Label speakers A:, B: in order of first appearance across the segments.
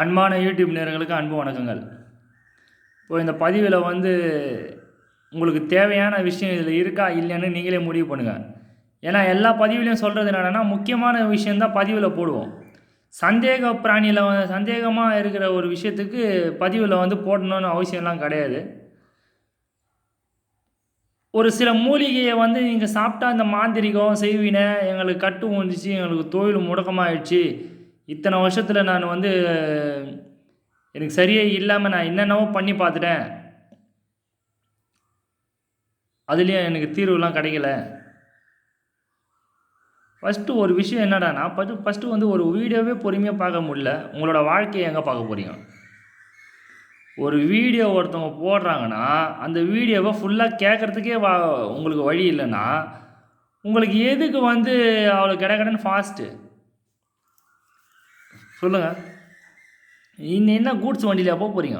A: அன்பான யூடியூப் நேர்களுக்கு அன்பு வணக்கங்கள். இப்போ இந்த பதிவில் வந்து உங்களுக்கு தேவையான விஷயம் இதில் இருக்கா இல்லைன்னு நீங்களே முடிவு பண்ணுங்கள் ஏன்னா எல்லா பதிவுலையும் சொல்கிறது என்னென்னா முக்கியமான விஷயந்தான் பதிவில் போடுவோம். சந்தேக பிராணியில் வந்து சந்தேகமாக இருக்கிற ஒரு விஷயத்துக்கு பதிவில் வந்து போடணும்னு அவசியம்லாம் கிடையாது. ஒரு சில மூலிகையை வந்து நீங்கள் சாப்பிட்டா இந்த மாந்திரிகம் செய்வினை எங்களுக்கு கட்டு ஊந்துச்சு எங்களுக்கு தொழில் முடக்கமாகிடுச்சு இத்தனை வருஷத்தில் நான் வந்து எனக்கு சரியே இல்லாமல் நான் என்னென்னவோ பண்ணி பார்த்துட்டேன். அதுலேயும் எனக்கு தீர்வுலாம் கிடைக்கல. ஃபஸ்ட்டு ஒரு விஷயம் என்னடானா ஃபஸ்ட்டு ஃபஸ்ட்டு வந்து ஒரு வீடியோவே பொறுமையாக பார்க்க முடியல. உங்களோட வாழ்க்கையை எங்கே பார்க்க போகிறீங்க ஒரு வீடியோ ஒருத்தவங்க போடுறாங்கன்னா அந்த வீடியோவை ஃபுல்லாக கேட்குறதுக்கே வா உங்களுக்கு வழி இல்லைன்னா உங்களுக்கு எதுக்கு வந்து அவ்வளோ கிடக்கடன்னு ஃபாஸ்ட்டு சொல்லுங்கள் இன்னும் என்ன கூட்ஸ் வண்டியில் போக போகிறீங்க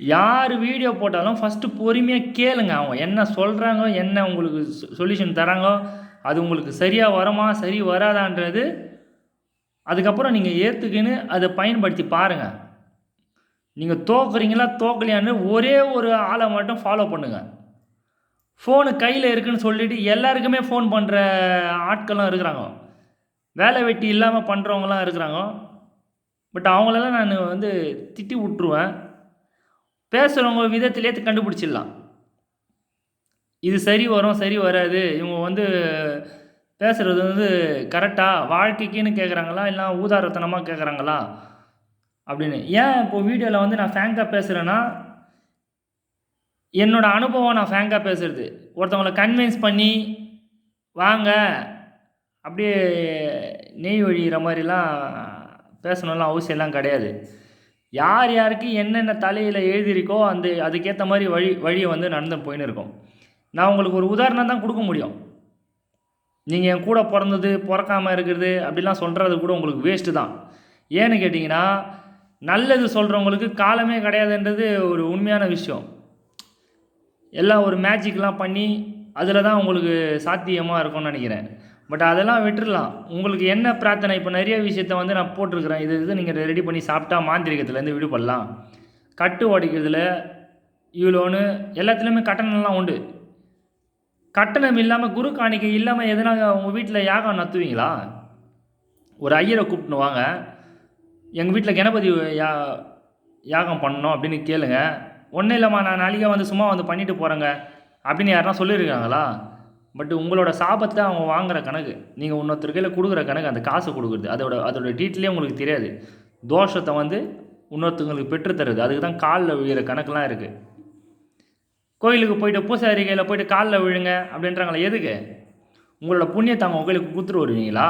A: யார் வீடியோ போட்டாலும் ஃபஸ்ட்டு பொறுமையாக கேளுங்க அவங்க. என்ன சொல்கிறாங்க என்ன உங்களுக்கு சொல்யூஷன் தராங்க அது உங்களுக்கு சரியாக வருமா சரி வராதான்றது அதுக்கப்புறம் நீங்கள் ஏற்றுக்கின்னு அதை பயன்படுத்தி பாருங்கள் நீங்கள் தோக்குறீங்களா தோக்கலையான்னு ஒரே ஒரு ஆளை மட்டும் ஃபாலோ பண்ணுங்கள் ஃபோனு கையில் இருக்குன்னு சொல்லிவிட்டு எல்லாருக்குமே ஃபோன் பண்ணுற ஆட்களும் இருக்கிறாங்க. வேலை வெட்டி இல்லாமல் பண்ணுறவங்களாம் இருக்கிறாங்க. பட் அவங்களெல்லாம் நான் வந்து திட்டி விட்ருவேன் பேசுகிறவங்க விதத்திலே கண்டுபிடிச்சிடலாம். இது சரி வரும் சரி வராது. இவங்க வந்து பேசுகிறது வந்து கரெக்டாக வாழ்க்கைக்குன்னு கேட்குறாங்களா இல்லை ஊதாரத்தனமாக கேட்குறாங்களா அப்படின்னு. ஏன் இப்போ வீடியோவில் வந்து நான் ஃபேங்காக பேசுகிறேன்னா என்னோடய அனுபவம் நான் ஃபேங்காக பேசுகிறது ஒருத்தவங்களை கன்வின்ஸ் பண்ணி வாங்க. அப்படியே நெய் வழிகிற மாதிரிலாம் பேசணும்லாம் அவசியம்லாம் கிடையாது. யார் யாருக்கு என்னென்ன தலையில் எழுதியிருக்கோ அந்த அதுக்கேற்ற மாதிரி வழி வழியை வந்து நடந்து போயின்னு இருக்கும். நான் உங்களுக்கு ஒரு உதாரணம் தான் கொடுக்க முடியும். நீங்கள் என் கூட பிறந்தது பிறக்காமல் இருக்கிறது அப்படிலாம் சொல்கிறது கூட உங்களுக்கு வேஸ்ட்டு தான். ஏன்னு கேட்டிங்கன்னா நல்லது சொல்கிறவங்களுக்கு காலமே கிடையாதுன்றது ஒரு உண்மையான விஷயம். எல்லாம் ஒரு மேஜிக்லாம் பண்ணி அதில் தான் உங்களுக்கு சாத்தியமாக இருக்கும்னு நினைக்கிறேன். பட் அதெல்லாம் விட்டுடலாம் உங்களுக்கு என்ன பிரார்த்தனை? இப்போ நிறைய விஷயத்த வந்து நான் போட்டிருக்கிறேன். இது இது நீங்கள் ரெடி பண்ணி சாப்பிட்டா மாந்திரிகத்துலேருந்து விடுபடலாம். கட்டு உடைக்கிறதுல இவ்வளோன்னு எல்லாத்துலேயுமே கட்டணம்லாம் உண்டு. கட்டணம் இல்லாமல் குரு காணிக்கை இல்லாமல் எதனா உங்கள் வீட்டில் யாகம் நத்துவீங்களா ஒரு ஐயரை கூப்பிட்டு வாங்க. எங்கள் வீட்டில் கணபதி யா யாகம் பண்ணணும் அப்படின்னு கேளுங்க. ஒன்றும் இல்லைம்மா நான் நாளைக்கே வந்து சும்மா வந்து பண்ணிட்டு போகிறேங்க அப்படின்னு யாருன்னா சொல்லியிருக்காங்களா? பட் உங்களோட சாபத்தை அவங்க வாங்குற கணக்கு நீங்கள் இன்னொருத்தர் கையில் கொடுக்குற கணக்கு அந்த காசு கொடுக்குறது. அதோட அதோட டீட்டெயிலே உங்களுக்கு தெரியாது. தோஷத்தை வந்து இன்னொருத்தவங்களுக்கு பெற்றுத்தருது. அதுக்கு தான் காலில் விழுகிற கணக்கெலாம் இருக்குது கோயிலுக்கு போயிட்டு பூசாரி கையில் போயிட்டு காலில் விழுங்க அப்படின்றாங்களே எதுக்கு? உங்களோட புண்ணியத்தை அவங்க கோயிலுக்கு கொடுத்துட்டு வருவீங்களா?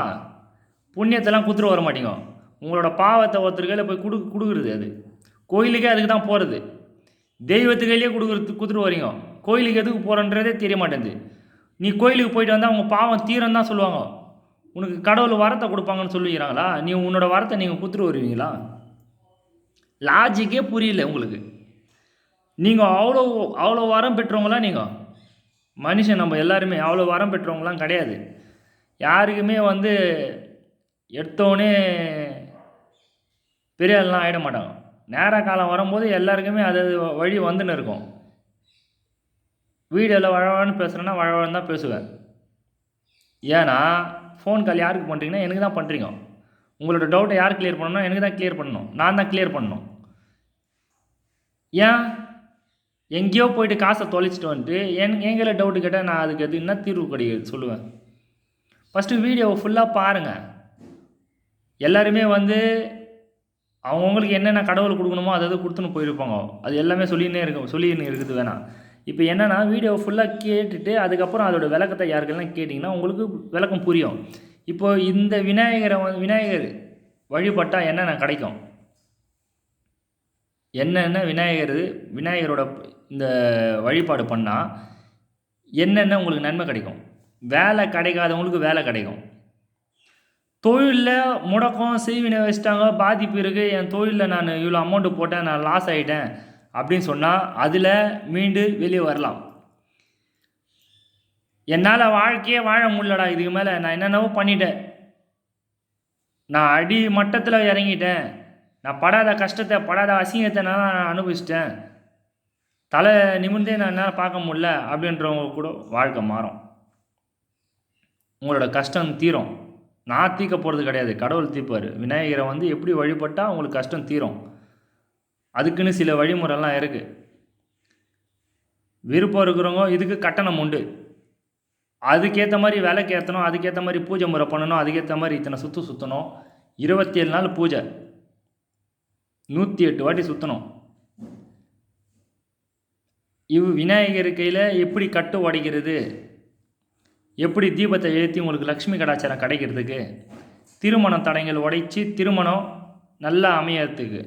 A: புண்ணியத்தெல்லாம் கொடுத்துட்டு வர மாட்டீங்க. உங்களோட பாவத்தை ஒருத்தர் கையில் போய் கொடு கொடுக்குறது அது. கோயிலுக்கே அதுக்கு தான் போகிறது தெய்வத்து கையிலே கொடுக்குறது கொடுத்துட்டு வரீங்க கோயிலுக்கு எதுக்கு போகிறோன்றதே தெரிய மாட்டேங்குது. நீ கோயிலுக்கு போயிட்டு வந்தால் அவங்க பாவம் தீரம் தான் சொல்லுவாங்க. உனக்கு கடவுள் வரத்தை கொடுப்பாங்கன்னு சொல்லிக்கிறாங்களா நீ உன்னோட வரத்தை நீங்கள் கொடுத்துட்டு வருவீங்களா? லாஜிக்கே புரியல உங்களுக்கு. நீங்கள் அவ்வளோ அவ்வளோ வரம் பெற்றவங்களா நீங்கள் மனுஷன் நம்ம எல்லாருமே அவ்வளோ வரம் பெற்றவங்களாம் கிடையாது. யாருக்குமே வந்து எடுத்தோடனே பெரிய ஆள்லாம் ஆகிட மாட்டாங்க. நேர காலம் வரும்போது எல்லாருக்குமே அது வழி வந்துன்னு இருக்கும். வீடியோவில் வழவழன்னு பேசுகிறேன்னா வழவழன்னு தான் பேசுவேன். ஏன்னா ஃபோன் கால் யாருக்கு பண்ணுறீங்கன்னா எனக்கு தான் பண்ணுறீங்க உங்களோட டவுட்டை யார் கிளியர் பண்ணணும் எனக்கு தான் கிளியர் பண்ணணும். நான் தான் கிளியர் பண்ணணும். ஏன்? எங்கேயோ போயிட்டு காசை தொலைச்சிட்டு வந்துட்டு என் எங்களை டவுட்டு கேட்டால் நான் அதுக்கு எது என்ன தீர்வு கிடையாது சொல்லுவேன்? ஃபஸ்ட்டு வீடியோவை ஃபுல்லாக பாருங்கள் எல்லாருமே வந்து அவங்கவுங்களுக்கு என்னென்ன கடவுள் கொடுக்கணுமோ அதை அதை கொடுத்துன்னு போயிருப்பாங்க. அது எல்லாமே சொல்லினே இருக்கும் சொல்லின்னு இருக்குது வேணாம். இப்போ என்னென்னா வீடியோ ஃபுல்லாக கேட்டுட்டு அதுக்கப்புறம் அதோட விளக்கத்தை யாருக்கெல்லாம் கேட்டிங்கன்னா உங்களுக்கு விளக்கம் புரியும். இப்போது இந்த விநாயகரை வந்து விநாயகர் வழிபட்டால் என்னென்ன கிடைக்கும்? என்னென்ன விநாயகர் விநாயகரோட இந்த வழிபாடு பண்ணால் என்னென்ன உங்களுக்கு நன்மை கிடைக்கும்? வேலை கிடைக்காதவங்களுக்கு வேலை கிடைக்கும். தொழிலில் முடக்கம் செய்வினை வச்சிட்டாங்க பாதிப்பு இருக்குது என் தொழிலில் நான் இவ்வளோ அமௌண்ட்டு போட்டேன் நான் லாஸ் ஆகிட்டேன் அப்படின்னு சொன்னால் அதில் மீண்டு வெளியே வரலாம். என்னால் வாழ்க்கையே வாழ முடியலடா இதுக்கு மேலே நான் என்னென்னவோ பண்ணிட்டேன். நான் அடி மட்டத்தில் இறங்கிட்டேன். நான் படாத கஷ்டத்தை படாத அசிங்கத்தை நான் அனுபவிச்சிட்டேன். தலை நிமிர்ந்தே நான் என்னால் பார்க்க முடியல அப்படின்றவங்க கூட வாழ்க்கை மாறும். உங்களோட கஷ்டம் தீரும். நான் தீர்க்க போகிறது கிடையாது கடவுள் தீர்ப்பார் விநாயகரை வந்து எப்படி வழிபட்டால் உங்களுக்கு கஷ்டம் தீரும். அதுக்குன்னு சில வழிமுறைலாம் இருக்குது விருப்பம் இருக்கிறவங்க இதுக்கு கட்டணம் உண்டு. அதுக்கேற்ற மாதிரி விலைக்கு ஏற்றணும் அதுக்கேற்ற மாதிரி பூஜை முறை பண்ணணும் அதுக்கேற்ற மாதிரி இத்தனை சுற்று சுற்றணும் இருபத்தி ஏழு நாள் பூஜை. நூற்றி எட்டு வாட்டி சுற்றணும் இவ் விநாயகர் கையில் எப்படி கட்டு உடைக்கிறது? எப்படி தீபத்தை ஏற்றி உங்களுக்கு லக்ஷ்மி கடாச்சாரம் கிடைக்கிறதுக்கு? திருமண தடைகள் உடைச்சி திருமணம் நல்லா அமையறதுக்கு.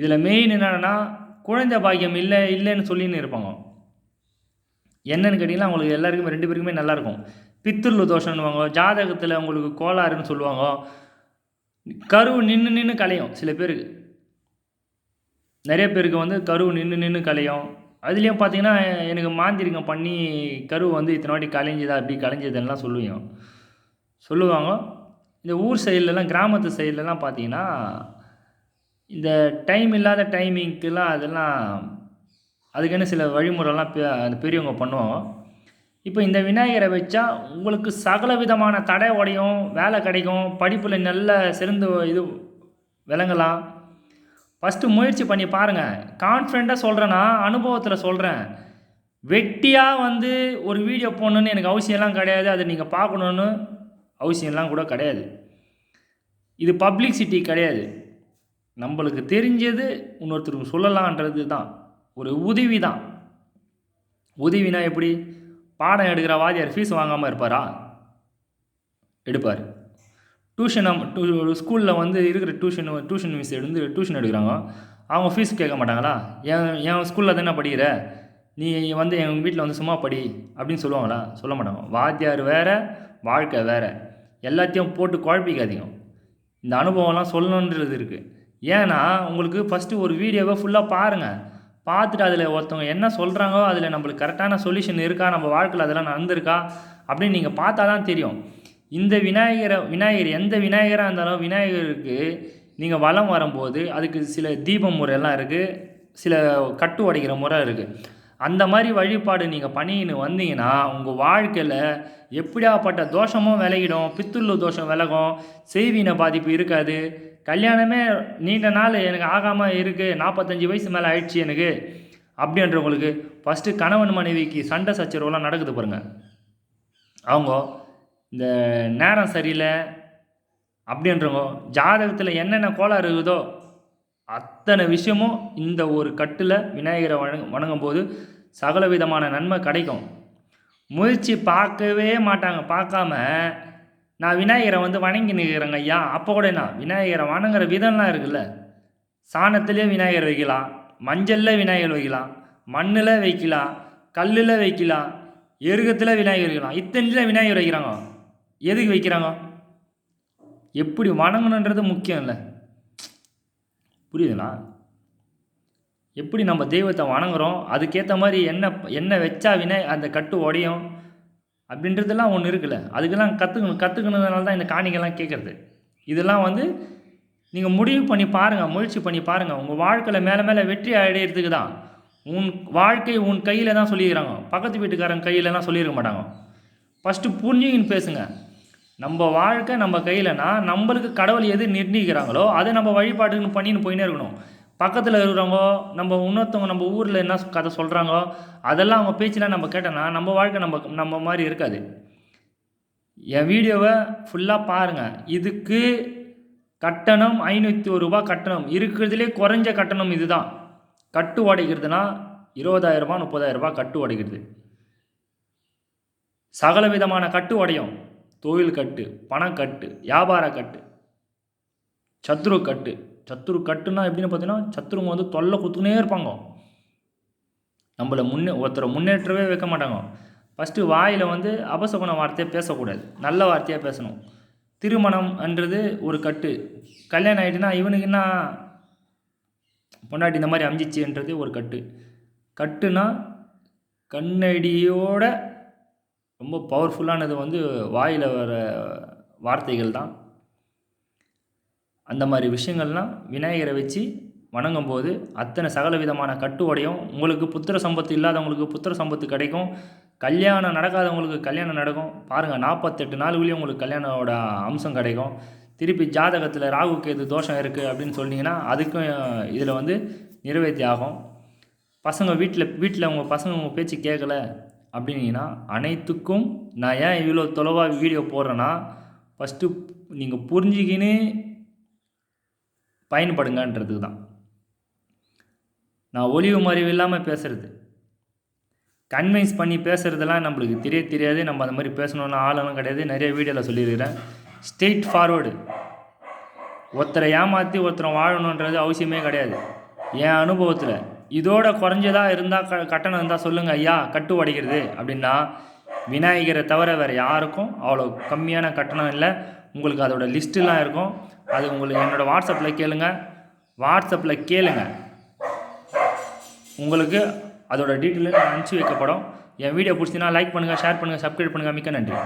A: இதில் மெயின் என்னென்னா குழந்தை பாக்கியம் இல்லை இல்லைன்னு சொல்லின்னு இருப்பாங்க. என்னன்னு கேட்டிங்கன்னா அவங்களுக்கு எல்லாருக்குமே ரெண்டு பேருக்குமே நல்லாயிருக்கும் பித்துர்லு தோஷம்னுவாங்க ஜாதகத்தில் உங்களுக்கு கோளாறுன்னு சொல்லுவாங்க. கருவு நின்று நின்று கலையும் சில பேருக்கு. நிறைய பேருக்கு வந்து கருவு நின்று நின்று கலையும். அதுலேயும் பார்த்தீங்கன்னா எனக்கு மாந்திரிகம் பண்ணி கருவு வந்து இத்தனை வாட்டி கலைஞ்சதா அப்படி கலைஞ்சதுன்னெலாம் சொல்லுவோம் சொல்லுவாங்க. இந்த ஊர் சைட்லலாம் கிராமத்து சைட்லலாம் பார்த்தீங்கன்னா இந்த டைம் இல்லாத டைமிங்க்கெலாம் அதெல்லாம் அதுக்குன்னு சில வழிமுறைலாம் பெ அந்த பெரியவங்க பண்ணுவோம் இப்போ இந்த விநாயகரை வச்சா உங்களுக்கு சகல விதமான தடை உடையும் வேலை கிடைக்கும் படிப்பில் நல்ல சிறந்து இது விளங்கலாம். ஃபஸ்ட்டு முயற்சி பண்ணி பாருங்கள் கான்ஃபிடண்ட்டாக சொல்கிறேன்னா அனுபவத்தில் சொல்கிறேன் வெட்டியாக வந்து ஒரு வீடியோ போடணுன்னு எனக்கு அவசியம்லாம் கிடையாது. அதை நீங்கள் பார்க்கணுன்னு அவசியம்லாம் கூட கிடையாது. இது பப்ளிக் சிட்டி கிடையாது. நம்மளுக்கு தெரிஞ்சது இன்னொருத்தருக்கு சொல்லலான்றது தான். ஒரு உதவி தான். உதவினா எப்படி? பாடம் எடுக்கிற வாத்தியார் ஃபீஸ் வாங்காமல் இருப்பாரா? எடுப்பார். டியூஷன் டூ ஸ்கூலில் வந்து இருக்கிற டியூஷன் டியூஷன் மிஸ் எடுத்து டியூஷன் எடுக்கிறாங்க. அவங்க ஃபீஸ் கேட்க மாட்டாங்களா? என் என் ஸ்கூலில் தானே படிக்கிற? நீ வந்து எங்கள் வீட்டில் வந்து சும்மா படி அப்படின்னு சொல்லுவாங்களா? சொல்ல மாட்டாங்க. வாத்தியார் வேறு வாழ்க்கை வேறு. எல்லாத்தையும் போட்டு குழப்பிக்காதீங்க. இந்த அனுபவம்லாம் சொல்லணுன்றது இருக்குது ஏன்னா உங்களுக்கு ஃபஸ்ட்டு ஒரு வீடியோவை ஃபுல்லாக பாருங்கள் பார்த்துட்டு அதில் ஒருத்தவங்க என்ன சொல்கிறாங்களோ அதில் நம்மளுக்கு கரெக்டான சொல்யூஷன் இருக்கா? நம்ம வாழ்க்கையில் அதெல்லாம் நடந்திருக்கா? அப்படின்னு நீங்கள் பார்த்தா தான் தெரியும். இந்த விநாயகரை விநாயகர் எந்த விநாயகராக இருந்தாலும் விநாயகருக்கு நீங்கள் வளம் வரும்போது அதுக்கு சில தீப முறையெல்லாம் இருக்குது சில கட்டு உடைக்கிற முறை இருக்குது அந்த மாதிரி வழிபாடு நீங்கள் பண்ணின்னு வந்தீங்கன்னா உங்கள் வாழ்க்கையில் எப்படியாப்பட்ட தோஷமும் விலகிடும். பித்துள்ளு தோஷம் விலகும். செய்வின பாதிப்பு இருக்காது. கல்யாணமே நீண்ட நாள் எனக்கு ஆகாமல் இருக்குது நாற்பத்தஞ்சு வயசு மேலே ஆயிடுச்சு எனக்கு. அப்படின்றவங்களுக்கு ஃபஸ்ட்டு கணவன் மனைவிக்கு சண்டை சச்சரவுலாம் நடக்குது பாருங்கள் அவங்க இந்த நேரம் சரியில்லை அப்படின்றவங்க ஜாதகத்தில் என்னென்ன கோளாறு இருக்குதோ அத்தனை விஷயமும் இந்த ஒரு கட்டில் விநாயகரை வணங்க வணங்கும் போது சகல விதமான நன்மை கிடைக்கும். முயற்சி பார்க்கவே மாட்டாங்க. பார்க்காம நான் விநாயகரை வந்து வணங்கி நிற்கிறேங்க ஐயா. அப்போ கூட நான் விநாயகரை வணங்குற விதம்லாம் இருக்குல்ல. சாணத்துலேயே விநாயகர் வைக்கலாம் மஞ்சளில் விநாயகர் வைக்கலாம் மண்ணில் வைக்கலாம் கல்லில் வைக்கலாம் எருகத்தில் விநாயகர் வைக்கலாம். இத்தனையில் விநாயகர் வைக்கிறாங்க. எதுக்கு வைக்கிறாங்க? எப்படி வணங்கணுன்றது முக்கியம் இல்லை. புரியுதுங்களா? எப்படி நம்ம தெய்வத்தை வணங்குறோம் அதுக்கேற்ற மாதிரி என்ன என்ன வச்சா வினை அந்த கட்டு உடையும் அப்படின்றதெல்லாம் ஒன்று இருக்குல்ல. அதுக்கெல்லாம் கற்றுக்கணும் கற்றுக்கணுனால தான் இந்த காணிகள்லாம் கேட்குறது இதெல்லாம் வந்து நீங்கள் முடிவு பண்ணி பாருங்கள் முயற்சி பண்ணி பாருங்கள் உங்கள் வாழ்க்கையில் மேலே மேலே வெற்றி அடையிறதுக்கு தான். உன் வாழ்க்கை உன் கையில் தான் சொல்லிக்கிறாங்க பக்கத்து வீட்டுக்காரன் கையிலலாம் சொல்லியிருக்க மாட்டாங்க. ஃபஸ்ட்டு புரிஞ்சுக்கின்னு பேசுங்க. நம்ம வாழ்க்கை நம்ம கையிலனா நம்மளுக்கு கடவுள் எது நிர்ணயிக்கிறாங்களோ அதை நம்ம வழிபாட்டுன்னு பண்ணின்னு போயின்னே இருக்கணும். பக்கத்தில் இருக்கிறவங்க நம்ம இன்னொருத்தவங்க நம்ம ஊரில் என்ன கதை சொல்கிறாங்கோ அதெல்லாம் அவங்க பேச்செலாம் நம்ம கேட்டோன்னா நம்ம வாழ்க்கை நம்ம நம்ம மாதிரி இருக்காது. என் வீடியோவை ஃபுல்லாக பாருங்கள் இதுக்கு கட்டணம் ஐநூற்றி ஒரு ரூபா கட்டணம். இருக்கிறதுலே குறைஞ்ச கட்டணம் இதுதான். கட்டு உடைக்கிறதுனா இருபதாயிரரூபா முப்பதாயிரரூபா கட்டு உடைக்கிறது. சகல விதமான கட்டு உடையும். தொழில் கட்டு பணக்கட்டு வியாபார கட்டு சத்ரு கட்டு. சத்துரு கட்டுனா எப்படின்னு பார்த்தீங்கன்னா சத்துருங்க வந்து தொல்லை கொடுத்துனே இருப்பாங்க. நம்மளை முன்னே ஒருத்தரை முன்னேற்றவே வைக்க மாட்டாங்க. ஃபஸ்ட்டு வாயில் வந்து அபசகுண வார்த்தையை பேசக்கூடாது. நல்ல வார்த்தையாக பேசணும். திருமணம்ன்றது ஒரு கட்டு. கல்யாணம் ஆகிட்டுனா இவனுக்கு என்ன? பொண்டாட்டி இந்த மாதிரி அமைஞ்சிச்சுன்றது ஒரு கட்டு. கட்டுனா கண்ணடியோட ரொம்ப பவர்ஃபுல்லானது வந்து வாயில் வர வார்த்தைகள் தான். அந்த மாதிரி விஷயங்கள்லாம் விநாயகரை வச்சு வணங்கும் போது அத்தனை சகல விதமான கட்டு உடையும். உங்களுக்கு புத்திர சம்பத்து இல்லாதவங்களுக்கு புத்திர சம்பத்து கிடைக்கும். கல்யாணம் நடக்காதவங்களுக்கு கல்யாணம் நடக்கும். பாருங்கள் நாற்பத்தெட்டு நாளுக்குள்ளேயும் உங்களுக்கு கல்யாணோட அம்சம் கிடைக்கும். திருப்பி ஜாதகத்தில் ராகு கேது தோஷம் இருக்குது அப்படின்னு சொன்னீங்கன்னா அதுக்கும் இதில் வந்து நிறைவேற்றி ஆகும். பசங்க வீட்டில் வீட்டில் உங்கள் பசங்க உங்கள் பேச்சு கேட்கல அப்படின்னீங்கன்னா அனைத்துக்கும் நான் ஏன் இவ்வளோ தொலைவாக வீடியோ போடுறேன்னா ஃபஸ்ட்டு நீங்கள் புரிஞ்சுக்கின்னு பயன்படுங்கன்றதுக்கு தான் நான் ஒளிவு மறைவு இல்லாமல் பேசுகிறது கன்வின்ஸ் பண்ணி பேசுகிறதெல்லாம் நம்மளுக்கு தெரிய தெரியாது. நம்ம அந்த மாதிரி பேசணுன்னு ஆளெல்லாம் கிடையாது. நிறைய வீடியோவில் சொல்லியிருக்கிறேன். ஸ்ட்ரெயிட் ஃபார்வேர்டு ஒருத்தரை ஏமாற்றி ஒருத்தரை வாழணுன்றது அவசியமே கிடையாது. என் அனுபவத்தில். இதோட குறைஞ்சதாக இருந்தால் க கட்டணம் இருந்தால் சொல்லுங்கள் ஐயா கட்டு உடைக்கிறது. அப்படின்னா விநாயகரை தவிர வேறு யாருக்கும் அவ்வளோ கம்மியான கட்டணம் இல்லை. உங்களுக்கு அதோட லிஸ்ட்டுலாம் இருக்கும். அது உங்களுக்கு என்னோடய வாட்ஸ்அப்பில் கேளுங்க. வாட்ஸ்அப்பில் கேளுங்க. உங்களுக்கு அதோட டீட்டெயில் அனுப்பிச்சி வைக்கப்படும். என் வீடியோ பிடிச்சிங்கன்னா லைக் பண்ணுங்கள் ஷேர் பண்ணுங்கள் சப்ஸ்கிரைப் பண்ணுங்கள் மிக்க நன்றி.